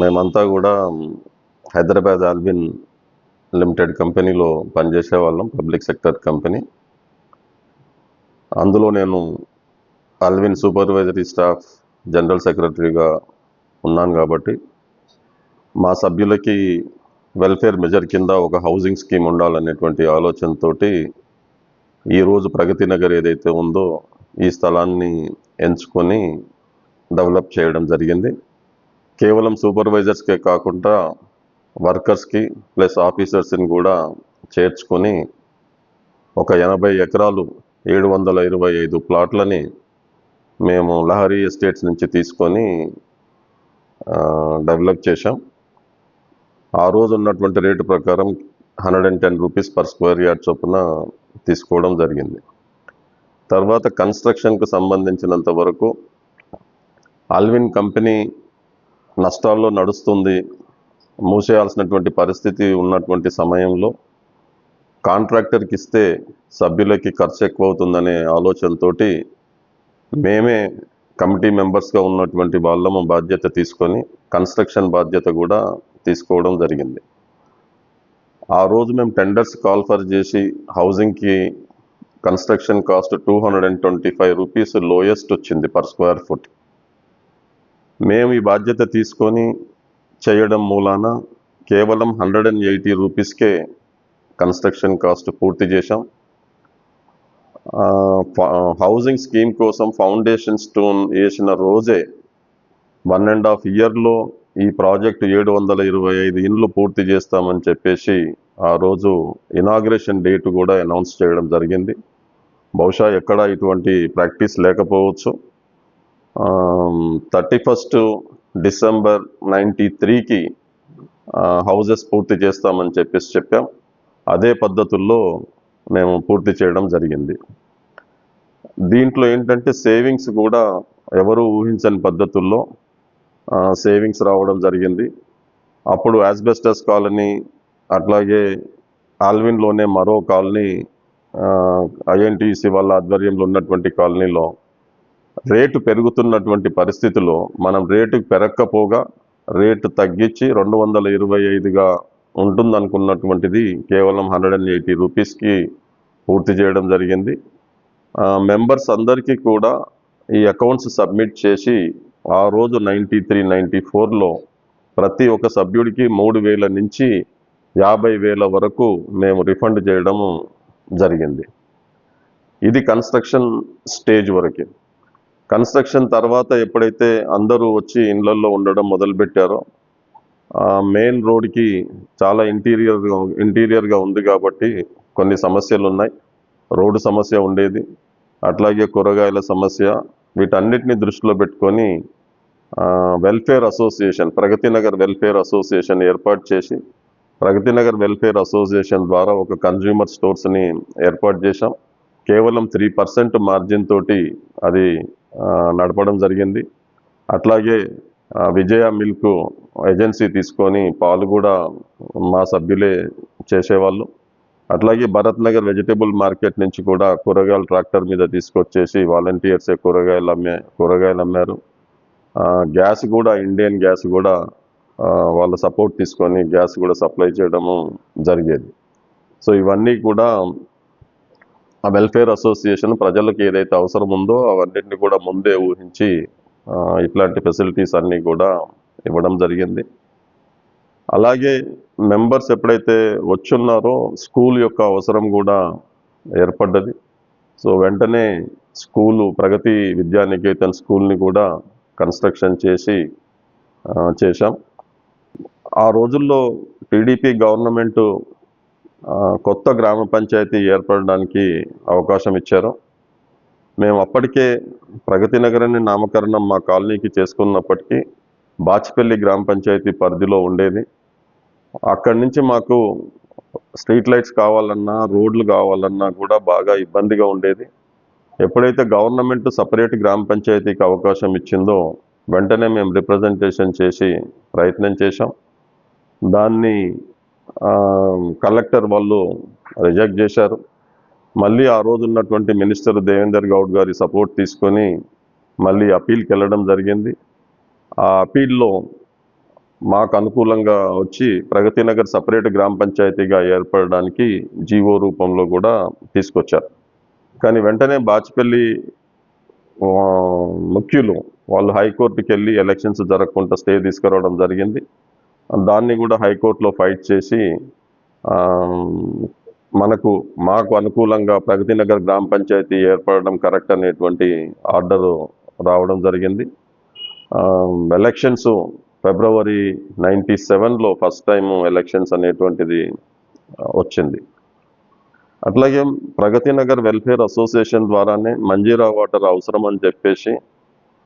మేమంతా కూడా హైదరాబాద్ ఆల్బిన్ లిమిటెడ్ కంపెనీలో పనిచేసే వాళ్ళం పబ్లిక్ సెక్టర్ కంపెనీ. అందులో నేను ఆల్విన్ సూపర్వైజరీ స్టాఫ్ జనరల్ సెక్రటరీగా ఉన్నాను కాబట్టి మా సభ్యులకి వెల్ఫేర్ మెజర్ కింద ఒక హౌసింగ్ స్కీమ్ ఉండాలనేటువంటి ఆలోచనతోటి ఈరోజు ప్రగతి నగర్ ఏదైతే ఉందో ఈ స్థలాన్ని ఎంచుకొని డెవలప్ చేయడం జరిగింది. కేవలం సూపర్వైజర్స్కే కాకుండా వర్కర్స్కి ప్లస్ ఆఫీసర్స్ని కూడా చేర్చుకొని ఒక ఎనభై ఎకరాలు ఏడు వందల ఇరవై ఐదు ప్లాట్లని మేము లహరి ఎస్టేట్స్ నుంచి తీసుకొని డెవలప్ చేశాం. ఆ రోజు ఉన్నటువంటి రేటు ప్రకారం hundred and ten rupees per square yard చొప్పున తీసుకోవడం జరిగింది. తర్వాత కన్స్ట్రక్షన్కు సంబంధించినంత వరకు ఆల్విన్ కంపెనీ నష్టాల్లో నడుస్తుంది. మూసేయాల్సినటువంటి పరిస్థితి ఉన్నటువంటి సమయంలో కాంట్రాక్టర్కి ఇస్తే సభ్యులకి ఖర్చు ఎక్కువ అవుతుందనే ఆలోచనతో మేమే కమిటీ మెంబర్స్గా ఉన్నటువంటి వాళ్ళము బాధ్యత తీసుకొని కన్స్ట్రక్షన్ బాధ్యత కూడా తీసుకోవడం జరిగింది. ఆ రోజు మేము టెండర్స్ కాల్ఫర్ చేసి హౌసింగ్కి construction cost two hundred and twenty five rupees lowest వచ్చింది పర్ స్క్వేర్ ఫుట్. మేము ఈ బాధ్యత తీసుకొని చేయడం మూలాన కేవలం హండ్రెడ్ అండ్ ఎయిటీ రూపీస్కే కన్స్ట్రక్షన్ కాస్ట్ పూర్తి చేశాం. ఫ- హౌసింగ్ స్కీమ్ కోసం ఫౌండేషన్ స్టోన్ వేసిన రోజే వన్ అండ్ హాఫ్ ఇయర్లో ఈ ప్రాజెక్ట్ ఏడు వందల ఇరవై ఐదు ఇండ్లు పూర్తి చేస్తామని చెప్పేసి ఆ రోజు ఇనాగ్రేషన్ డేట్ కూడా అనౌన్స్ చేయడం జరిగింది. బహుశా ఎక్కడ ఇటువంటి ప్రాక్టీస్ లేకపోవచ్చు. థర్టీ ఫస్ట్ డిసెంబర్ నైంటీ త్రీకి హౌజెస్ పూర్తి చేస్తామని చెప్పేసి చెప్పాం. అదే పద్ధతుల్లో మేము పూర్తి చేయడం జరిగింది. దీంట్లో ఏంటంటే సేవింగ్స్ కూడా ఎవరు ఊహించని పద్ధతుల్లో సేవింగ్స్ రావడం జరిగింది. అప్పుడు యాస్బెస్టస్ కాలనీ అట్లాగే ఆల్విన్లోనే మరో కాలనీ ఐఎన్టీసీ వాళ్ళ ఆధ్వర్యంలో ఉన్నటువంటి కాలనీలో రేటు పెరుగుతున్నటువంటి పరిస్థితిలో మనం రేటు పెరగకపోగా రేటు తగ్గించి రెండు వందల ఇరవై ఐదుగా ఉంటుందనుకున్నటువంటిది కేవలం హండ్రెడ్ అండ్ ఎయిటీ రూపీస్కి పూర్తి చేయడం జరిగింది. మెంబర్స్ అందరికీ కూడా ఈ అకౌంట్స్ సబ్మిట్ చేసి ఆ రోజు నైంటీ త్రీ నైంటీ ఫోర్లో ప్రతి ఒక్క సభ్యుడికి మూడు వేల నుంచి యాభై వేల వరకు మేము రిఫండ్ చేయడం జరిగింది. ఇది కన్స్ట్రక్షన్ స్టేజ్ వరకే. కన్స్ట్రక్షన్ తర్వాత ఎప్పుడైతే అందరూ వచ్చి ఇళ్ళల్లో ఉండడం మొదలుపెట్టారో మెయిన్ రోడ్కి చాలా ఇంటీరియర్ ఇంటీరియర్గా ఉంది కాబట్టి కొన్ని సమస్యలు ఉన్నాయి. రోడ్డు సమస్య ఉండేది. అట్లాగే కూరగాయల సమస్య వీటన్నిటిని దృష్టిలో పెట్టుకొని welfare association Pragathinagar welfare association ఏర్పాటు చేసి ప్రగతినగర్ వెల్ఫేర్ అసోసియేషన్ ద్వారా ఒక కన్జ్యూమర్ స్టోర్స్ని ఏర్పాటు చేశాం. కేవలం త్రీ పర్సెంట్ మార్జిన్ తోటి అది నడపడం జరిగింది. అట్లాగే విజయ మిల్క్ ఏజెన్సీ తీసుకొని పాలు కూడా మా సభ్యులే చేసేవాళ్ళు. అట్లాగే భరత్ నగర్ వెజిటేబుల్ మార్కెట్ నుంచి కూడా కూరగాయలు ట్రాక్టర్ మీద తీసుకొచ్చేసి వాలంటీర్సే కూరగాయలు అమ్మే కూరగాయలు అమ్మారు. గ్యాస్ కూడా ఇండియన్ గ్యాస్ కూడా వాళ్ళ సపోర్ట్ తీసుకొని గ్యాస్ కూడా సప్లై చేయడము జరిగేది. సో ఇవన్నీ కూడా ఆ వెల్ఫేర్ అసోసియేషన్ ప్రజలకు ఏదైతే అవసరం ఉందో అవన్నిటిని కూడా ముందే ఊహించి ఇట్లాంటి ఫెసిలిటీస్ అన్నీ కూడా ఇవ్వడం జరిగింది. అలాగే మెంబర్స్ ఎప్పుడైతే వచ్చున్నారో స్కూల్ యొక్క అవసరం కూడా ఏర్పడ్డది. సో వెంటనే స్కూలు ప్రగతి విద్యానికేతన్ స్కూల్ని కూడా కన్స్ట్రక్షన్ చేసి చేశాం. ఆ రోజుల్లో టీడీపీ గవర్నమెంటు కొత్త గ్రామ పంచాయతీ ఏర్పడడానికి అవకాశం ఇచ్చారు. మేము అప్పటికే ప్రగతి నగరాన్ని నామకరణం మా కాలనీకి చేసుకున్నప్పటికీ బాచిపల్లి గ్రామ పంచాయతీ పరిధిలో ఉండేది. అక్కడి నుంచి మాకు స్ట్రీట్ లైట్స్ కావాలన్నా రోడ్లు కావాలన్నా కూడా బాగా ఇబ్బందిగా ఉండేది. ఎప్పుడైతే గవర్నమెంట్ సపరేట్ గ్రామ పంచాయతీకి అవకాశం ఇచ్చిందో వెంటనే మేము రిప్రజెంటేషన్ చేసి ప్రయత్నం చేశాం. దాన్ని కలెక్టర్ వాళ్ళు రిజెక్ట్ చేశారు. మళ్ళీ ఆ రోజు ఉన్నటువంటి మినిస్టర్ దేవేందర్ గౌడ్ గారి సపోర్ట్ తీసుకొని మళ్ళీ అపీల్కి వెళ్ళడం జరిగింది. ఆ అపీల్లో మాకు అనుకూలంగా వచ్చి ప్రగతి నగర్ సపరేట్ గ్రామ పంచాయతీగా ఏర్పడడానికి జీవో రూపంలో కూడా తీసుకొచ్చారు. కానీ వెంటనే బాచిపల్లి ముఖ్యులు వాళ్ళు హైకోర్టుకి వెళ్ళి ఎలక్షన్స్ జరగకుండా స్టే తీసుకురావడం జరిగింది. దాన్ని కూడా హైకోర్టులో ఫైట్ చేసి మనకు మాకు అనుకూలంగా ప్రగతి నగర్ గ్రామ పంచాయతీ ఏర్పడడం కరెక్ట్ అనేటువంటి ఆర్డర్ రావడం జరిగింది. ఎలక్షన్స్ ఫిబ్రవరి నైంటీ సెవెన్లో ఫస్ట్ టైం ఎలక్షన్స్ అనేటువంటిది వచ్చింది. అట్లాగే ప్రగతి నగర్ వెల్ఫేర్ అసోసియేషన్ ద్వారానే మంజీరా వాటర్ అవసరం అని చెప్పేసి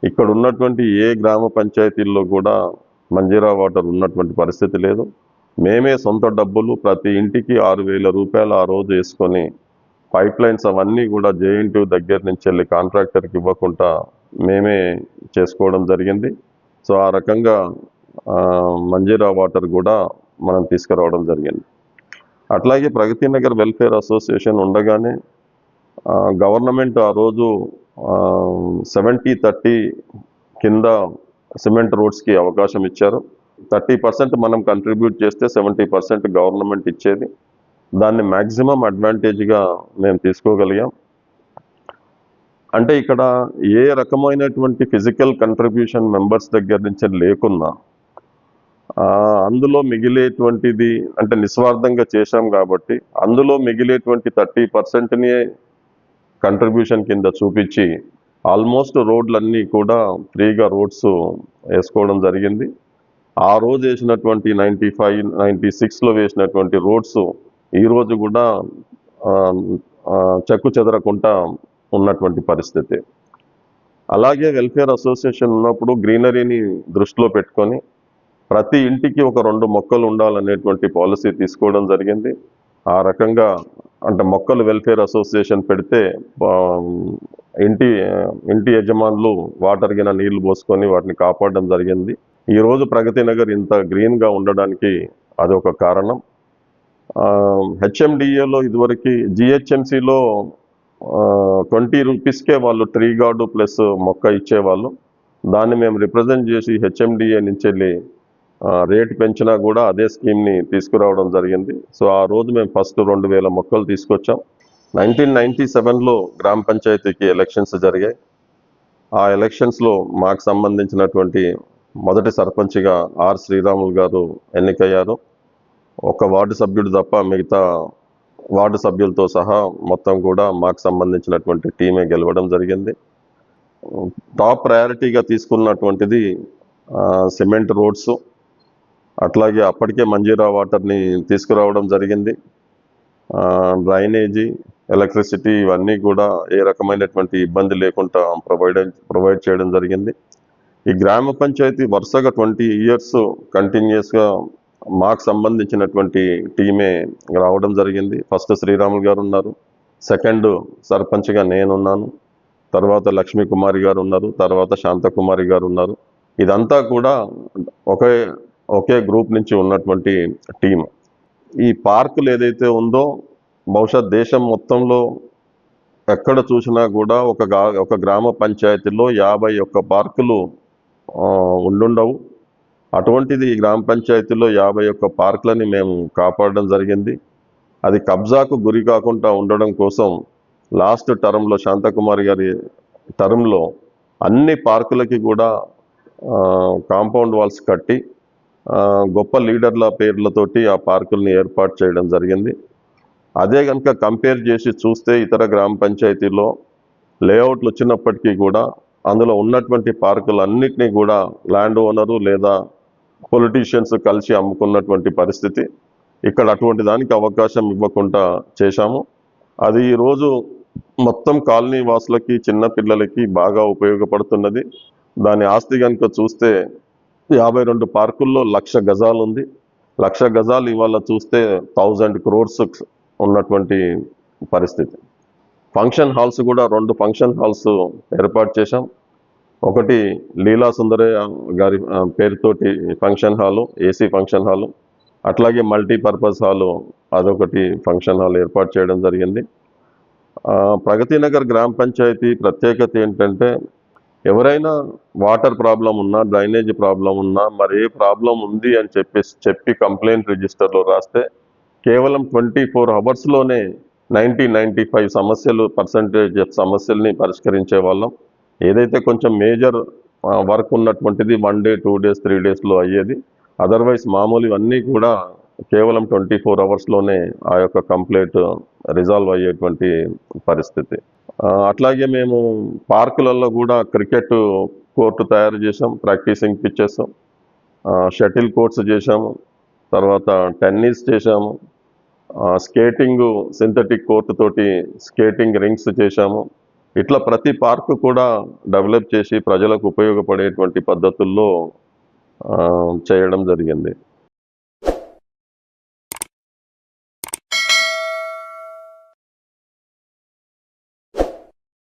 ఇక్కడ ఉన్నటువంటి ఏ గ్రామ పంచాయతీల్లో కూడా మంజీరా వాటర్ ఉన్నటువంటి పరిస్థితి లేదు. మేమే సొంత డబ్బులు ప్రతి ఇంటికి ఆరు వేల రూపాయలు ఆ రోజు వేసుకొని పైప్ లైన్స్ అవన్నీ కూడా జేఎన్టీ దగ్గర నుంచి వెళ్ళి కాంట్రాక్టర్కి ఇవ్వకుండా మేమే చేసుకోవడం జరిగింది. సో ఆ రకంగా మంజీరా వాటర్ కూడా మనం తీసుకురావడం జరిగింది. అట్లాగే ప్రగతి నగర్ వెల్ఫేర్ అసోసియేషన్ ఉండగానే గవర్నమెంట్ ఆ రోజు సెవెంటీ థర్టీ కింద సిమెంట్ రోడ్స్కి అవకాశం ఇచ్చారు. థర్టీ పర్సెంట్ మనం కంట్రిబ్యూట్ చేస్తే సెవెంటీ పర్సెంట్ గవర్నమెంట్ ఇచ్చేది. దాన్ని మ్యాక్సిమం అడ్వాంటేజ్గా మేము తీసుకోగలిగాం. అంటే ఇక్కడ ఏ రకమైనటువంటి ఫిజికల్ కంట్రిబ్యూషన్ మెంబర్స్ దగ్గర నుంచి లేకున్నా అందులో మిగిలేటువంటిది అంటే నిస్వార్థంగా చేశాం కాబట్టి అందులో మిగిలేటువంటి థర్టీ పర్సెంట్ని కంట్రిబ్యూషన్ కింద చూపించి ఆల్మోస్ట్ రోడ్లన్నీ కూడా ఫ్రీగా రోడ్స్ వేసుకోవడం జరిగింది. ఆ రోజు వేసినటువంటి నైంటీ ఫైవ్ నైంటీ సిక్స్లో వేసినటువంటి రోడ్స్ ఈరోజు కూడా చెక్కు చెదరకుండా ఉన్నటువంటి పరిస్థితి. అలాగే వెల్ఫేర్ అసోసియేషన్ ఉన్నప్పుడు గ్రీనరీని దృష్టిలో పెట్టుకొని ప్రతి ఇంటికి ఒక రెండు మొక్కలు ఉండాలనేటువంటి పాలసీ తీసుకోవడం జరిగింది. ఆ రకంగా అంటే మొక్కలు వెల్ఫేర్ అసోసియేషన్ పెడితే ఇంటి ఇంటి యజమానులు వాటర్ గిన నీళ్ళు పోసుకొని వాటిని కాపాడడం జరిగింది. ఈరోజు ప్రగతి నగర్ ఇంత గ్రీన్గా ఉండడానికి అది ఒక కారణం హెచ్ఎండిఏలో ఇదివరకు జిహెచ్ఎంసిలో ట్వంటీ రూపీస్కే వాళ్ళు ట్రీ గార్డు ప్లస్ మొక్క ఇచ్చేవాళ్ళు. దాన్ని మేము రిప్రజెంట్ చేసి హెచ్ఎండిఏ నుంచి వెళ్ళి రేటు పెంచినా కూడా అదే స్కీమ్ని తీసుకురావడం జరిగింది. సో ఆ రోజు మేము ఫస్ట్ రెండు వేల మొక్కలు తీసుకొచ్చాం. నైన్టీన్ నైన్టీ సెవెన్లో గ్రామ పంచాయతీకి ఎలక్షన్స్ జరిగాయి. ఆ ఎలక్షన్స్లో మాకు సంబంధించినటువంటి మొదటి సర్పంచ్గా ఆర్ శ్రీరాములు గారు ఎన్నికయ్యారు. ఒక వార్డు సభ్యుడు తప్ప మిగతా వార్డు సభ్యులతో సహా మొత్తం కూడా మాకు సంబంధించినటువంటి టీమే గెలవడం జరిగింది. టాప్ ప్రయారిటీగా తీసుకున్నటువంటిది సిమెంట్ రోడ్స్. అట్లాగే అప్పటికే మంజీరా వాటర్ని తీసుకురావడం జరిగింది. డ్రైనేజీ ఎలక్ట్రిసిటీ ఇవన్నీ కూడా ఏ రకమైనటువంటి ఇబ్బంది లేకుండా ప్రొవైడ్ ప్రొవైడ్ చేయడం జరిగింది. ఈ గ్రామ పంచాయతీ వరుసగా ట్వంటీ ఇయర్స్ కంటిన్యూస్గా మాకు సంబంధించినటువంటి టీమే రావడం జరిగింది. ఫస్ట్ శ్రీరాములు గారు ఉన్నారు. సెకండ్ సర్పంచ్గా నేనున్నాను. తర్వాత లక్ష్మీ కుమారి గారు ఉన్నారు. తర్వాత శాంతకుమారి గారు ఉన్నారు. ఇదంతా కూడా ఒకే ఒకే గ్రూప్ నుంచి ఉన్నటువంటి టీం ఈ పార్కులు ఏదైతే ఉందో బహుశా దేశం మొత్తంలో ఎక్కడ చూసినా కూడా ఒక ఒక గ్రామ పంచాయతీలో యాభై ఒక్క పార్కులు ఉండుండవు. అటువంటిది ఈ గ్రామ పంచాయతీలో యాభై ఒక్క పార్కులని మేము కాపాడడం జరిగింది. అది కబ్జాకు గురి కాకుండా ఉండడం కోసం లాస్ట్ టర్మ్లో శాంతకుమారి గారి టర్మ్లో అన్ని పార్కులకి కూడా కాంపౌండ్ వాల్స్ కట్టి గొప్ప లీడర్ల పేర్లతోటి ఆ పార్కుల్ని ఏర్పాటు చేయడం జరిగింది. అదే కనుక కంపేర్ చేసి చూస్తే ఇతర గ్రామ పంచాయతీలో లేఅవుట్లు వచ్చినప్పటికీ కూడా అందులో ఉన్నటువంటి పార్కులన్నిటినీ కూడా ల్యాండ్ ఓనరు లేదా పొలిటీషియన్స్ కలిసి అమ్ముకున్నటువంటి పరిస్థితి. ఇక్కడ అటువంటి దానికి అవకాశం ఇవ్వకుండా చేశాము. అది ఈరోజు మొత్తం కాలనీ వాసులకి చిన్నపిల్లలకి బాగా ఉపయోగపడుతున్నది. దాని ఆస్తి కనుక చూస్తే యాభై రెండు పార్కుల్లో లక్ష గజాలు ఉంది లక్ష గజాలు ఇవాళ చూస్తే థౌజండ్ క్రోర్స్ ఉన్నటువంటి పరిస్థితి. ఫంక్షన్ హాల్స్ కూడా రెండు ఫంక్షన్ హాల్స్ ఏర్పాటు చేశాం. ఒకటి లీలా సుందరయ్య గారి పేరుతోటి function hall AC function hall అట్లాగే మల్టీపర్పస్ హాలు అదొకటి ఫంక్షన్ హాల్ ఏర్పాటు చేయడం జరిగింది. ప్రగతినగర్ ప్రగతి నగర్ గ్రామ పంచాయతీ ప్రత్యేకత ఏంటంటే ఎవరైనా వాటర్ ప్రాబ్లం ఉన్నా డ్రైనేజ్ ప్రాబ్లం ఉన్నా మరి ఏ ప్రాబ్లం ఉంది అని చెప్పి చెప్పి కంప్లైంట్ రిజిస్టర్లో రాస్తే కేవలం ట్వంటీ ఫోర్ అవర్స్లోనే నైంటీ నైంటీ ఫైవ్ సమస్యలు పర్సంటేజ్ సమస్యల్ని పరిష్కరించే వాళ్ళం. ఏదైతే కొంచెం మేజర్ వర్క్ ఉన్నటువంటిది one day two days three డేస్లో అయ్యేది అదర్వైజ్ మామూలు ఇవన్నీ కూడా కేవలం ట్వంటీ ఫోర్ అవర్స్లోనే ఆ యొక్క కంప్లైంట్ రిజాల్వ్ అయ్యేటువంటి పరిస్థితి. అట్లాగే మేము పార్కులలో కూడా క్రికెట్ కోర్టు తయారు చేసాం ప్రాక్టీసింగ్ పిచ్చెస్. షటిల్ కోర్ట్స్ చేసాము తర్వాత టెన్నిస్ చేశాము. స్కేటింగ్ సింథటిక్ కోర్టు తోటి స్కేటింగ్ రింగ్స్ చేశాము. ఇట్లా ప్రతి పార్క్ కూడా డెవలప్ చేసి ప్రజలకు ఉపయోగపడేటువంటి పద్ధతుల్లో చేయడం జరిగింది.